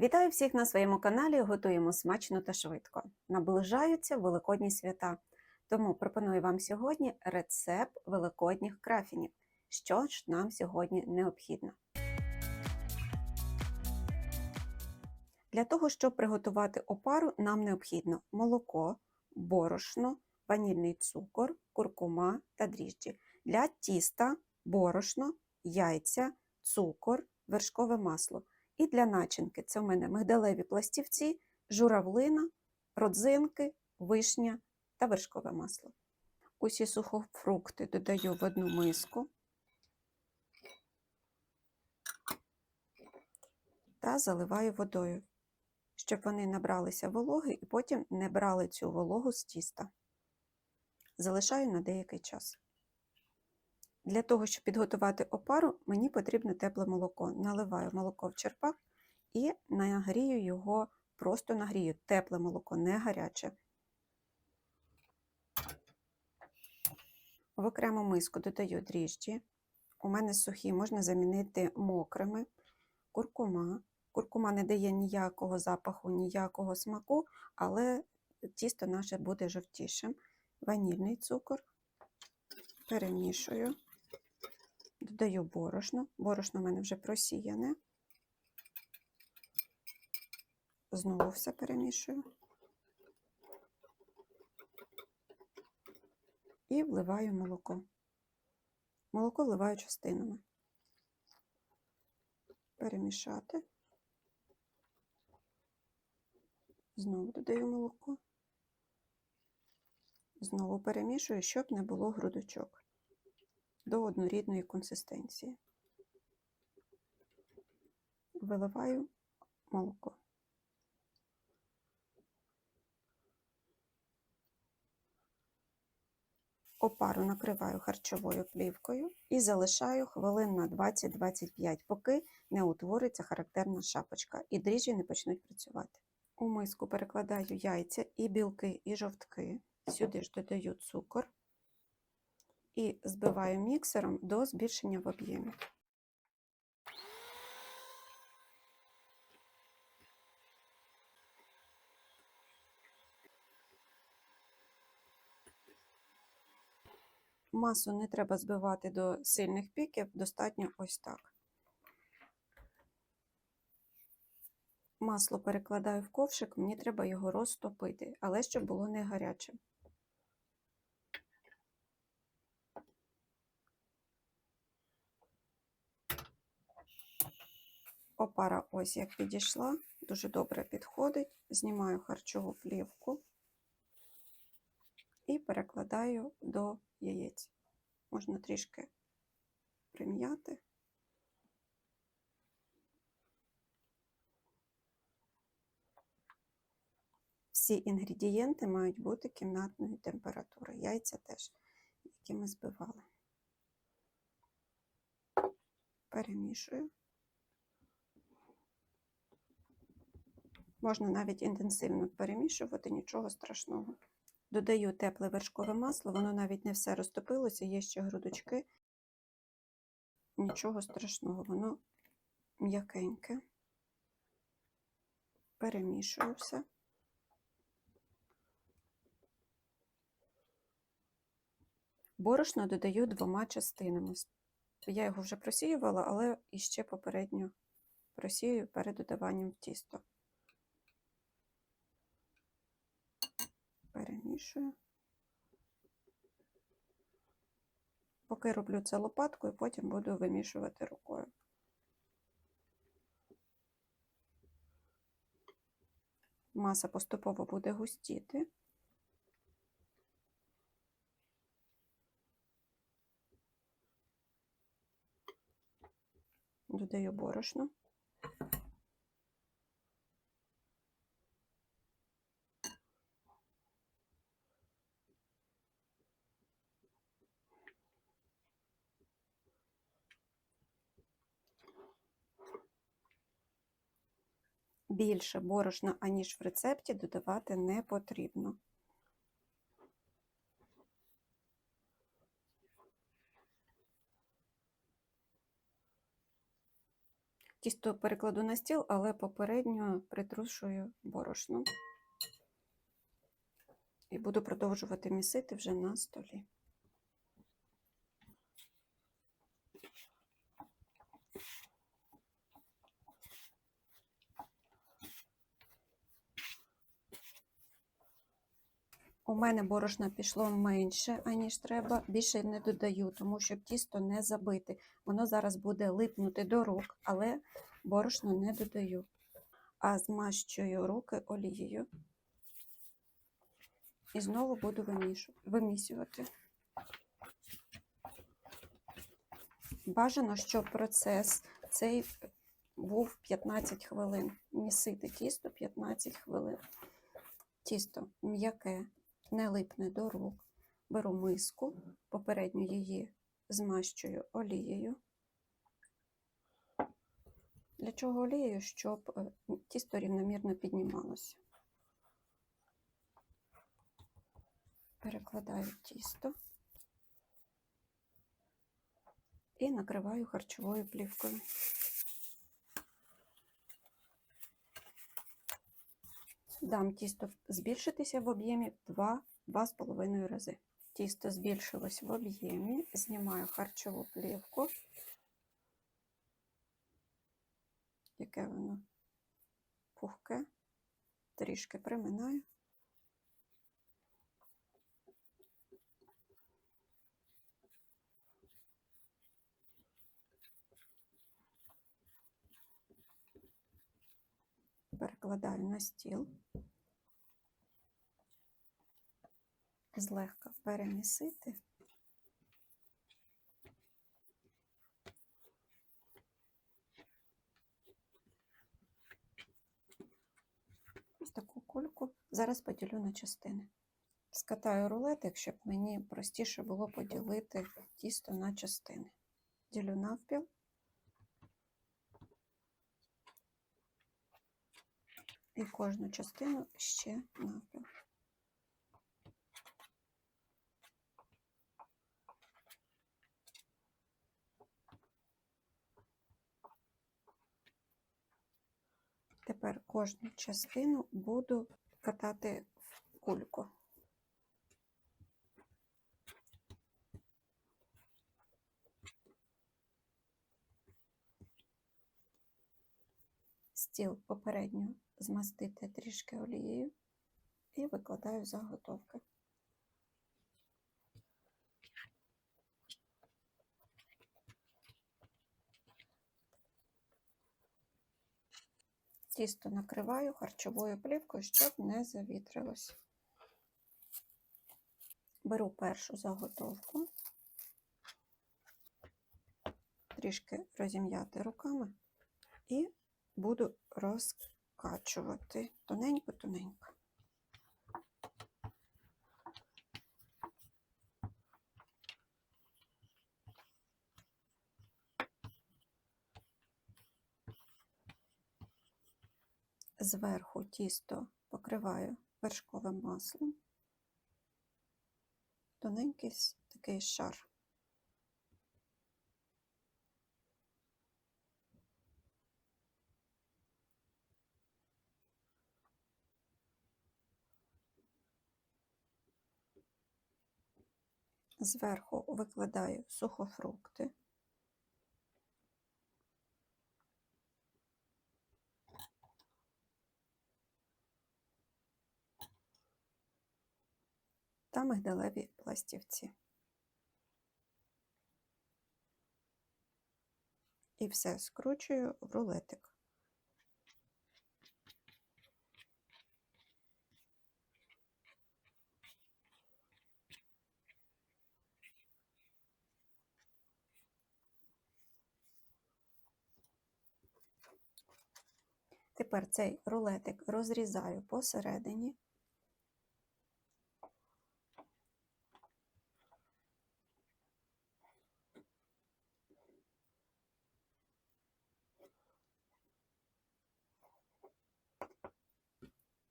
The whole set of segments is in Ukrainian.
Вітаю всіх на своєму каналі. Готуємо смачно та швидко. Наближаються великодні свята, тому пропоную вам сьогодні рецепт великодніх крафінів. Що ж нам сьогодні необхідно? Для того, щоб приготувати опару, нам необхідно молоко, борошно, ванільний цукор, куркума та дріжджі. Для тіста борошно, яйця, цукор, вершкове масло. І для начинки це в мене мигдалеві пластівці, журавлина, родзинки, вишня та вершкове масло. Усі сухофрукти додаю в одну миску та заливаю водою, щоб вони набралися вологи і потім не брали цю вологу з тіста. Залишаю на деякий час. Для того, щоб підготувати опару, мені потрібно тепле молоко. Наливаю молоко в черпак і нагрію його, просто нагрію тепле молоко, не гаряче. В окрему миску додаю дріжджі. У мене сухі, можна замінити мокрими, куркума. Куркума не дає ніякого запаху, ніякого смаку, але тісто наше буде жовтішим. Ванільний цукор. Перемішую. Додаю борошно. Борошно в мене вже просіяне. Знову все перемішую. І вливаю молоко. Молоко вливаю частинами. Перемішати. Знову додаю молоко. Знову перемішую, щоб не було грудочок до однорідної консистенції. Виливаю молоко. Опару накриваю харчовою плівкою і залишаю хвилин на 20-25, поки не утвориться характерна шапочка і дріжджі не почнуть працювати. У миску перекладаю яйця і білки, і жовтки. Сюди ж додаю цукор і збиваю міксером до збільшення в об'ємі. Масу не треба збивати до сильних піків, достатньо ось так. Масло перекладаю в ковшик, мені треба його розтопити, але щоб було не гарячим. Опара ось як підійшла, дуже добре підходить. Знімаю харчову плівку і перекладаю до яєць. Можна трішки прим'яти. Всі інгредієнти мають бути кімнатної температури. Яйця теж, які ми збивали. Перемішую. Можна навіть інтенсивно перемішувати, нічого страшного. Додаю тепле вершкове масло, воно навіть не все розтопилося, є ще грудочки. Нічого страшного, воно м'якеньке. Перемішую все. Борошно додаю двома частинами. Я його вже просіювала, але іще попередньо просію перед додаванням в тісто. Перемішую. Поки роблю це лопаткою, потім буду вимішувати рукою. Маса поступово буде густіти. Додаю борошно. Більше борошна, аніж в рецепті, додавати не потрібно. Тісто перекладу на стіл, але попередньо притрушую борошном. І буду продовжувати місити вже на столі. У мене борошна пішло менше, аніж треба. Більше не додаю, тому щоб тісто не забити. Воно зараз буде липнути до рук, але борошно не додаю. А змащую руки олією. І знову буду вимісювати. Бажано, щоб процес цей був 15 хвилин. Місити тісто 15 хвилин. Тісто м'яке, не липне до рук. Беру миску, попередньо її змащую олією. Для чого олією? Щоб е, тісто рівномірно піднімалося. Перекладаю тісто і накриваю харчовою плівкою. Дам тісто збільшитися в об'ємі 2-2,5 рази. Тісто збільшилось в об'ємі, знімаю харчову плівку. Яке воно пухке, трішки приминаю. Перекладаю на стіл. Злегка перемісити. Ось таку кульку зараз поділю на частини. Скатаю рулетик, щоб мені простіше було поділити тісто на частини. Ділю навпіл. І кожну частину ще навпіл. Тепер кожну частину буду катати в кульку. Стіл попередньо змастити трішки олією і викладаю заготовки. Тісто накриваю харчовою плівкою, щоб не завітрилось. Беру першу заготовку, трішки розім'яти руками і буду розкачувати тоненько-тоненько. Зверху тісто покриваю вершковим маслом, тоненький такий шар. Зверху викладаю сухофрукти. та мигдалеві пластівці. І все скручую в рулетик. Тепер цей рулетик розрізаю посередині.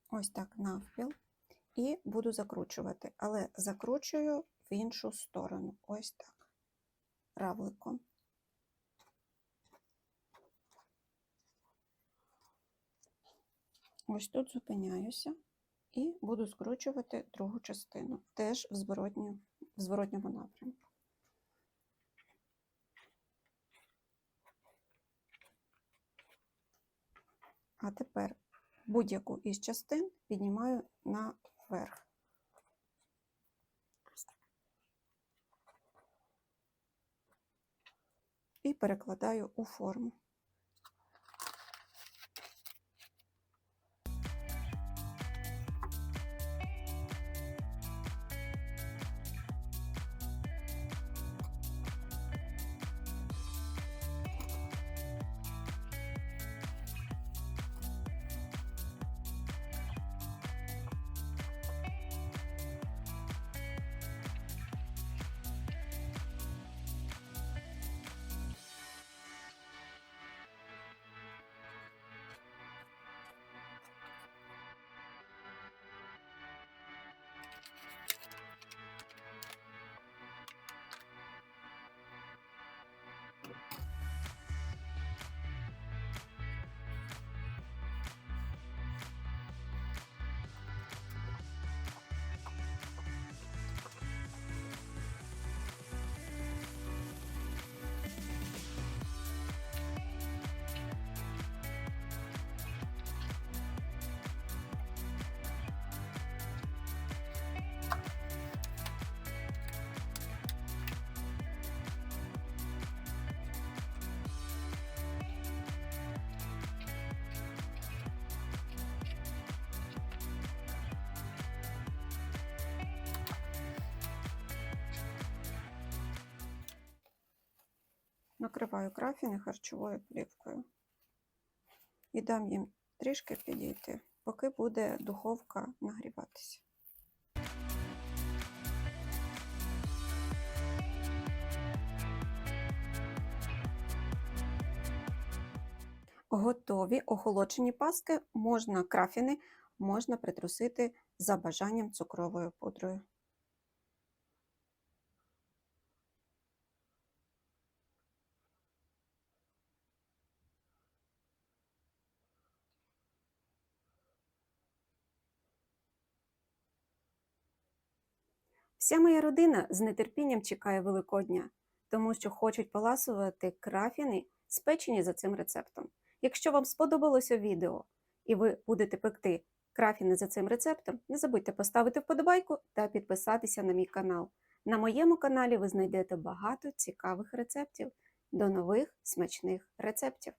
ось так навпіл, і буду закручувати, але закручую в іншу сторону, ось так, равликом. Ось тут зупиняюся і буду скручувати другу частину, теж в, зворотню, в зворотньому напрямку. А тепер будь-яку із частин піднімаю наверх. І перекладаю у форму. Накриваю крафіни харчовою плівкою і дам їм трішки підійти, поки буде духовка нагріватися. Готові охолоджені паски можна крафіни, можна притрусити за бажанням цукровою пудрою. Вся моя родина з нетерпінням чекає Великодня, тому що хочуть поласувати крафіни, спечені за цим рецептом. Якщо вам сподобалося відео і ви будете пекти крафіни за цим рецептом, не забудьте поставити вподобайку та підписатися на мій канал. На моєму каналі ви знайдете багато цікавих рецептів. До нових смачних рецептів!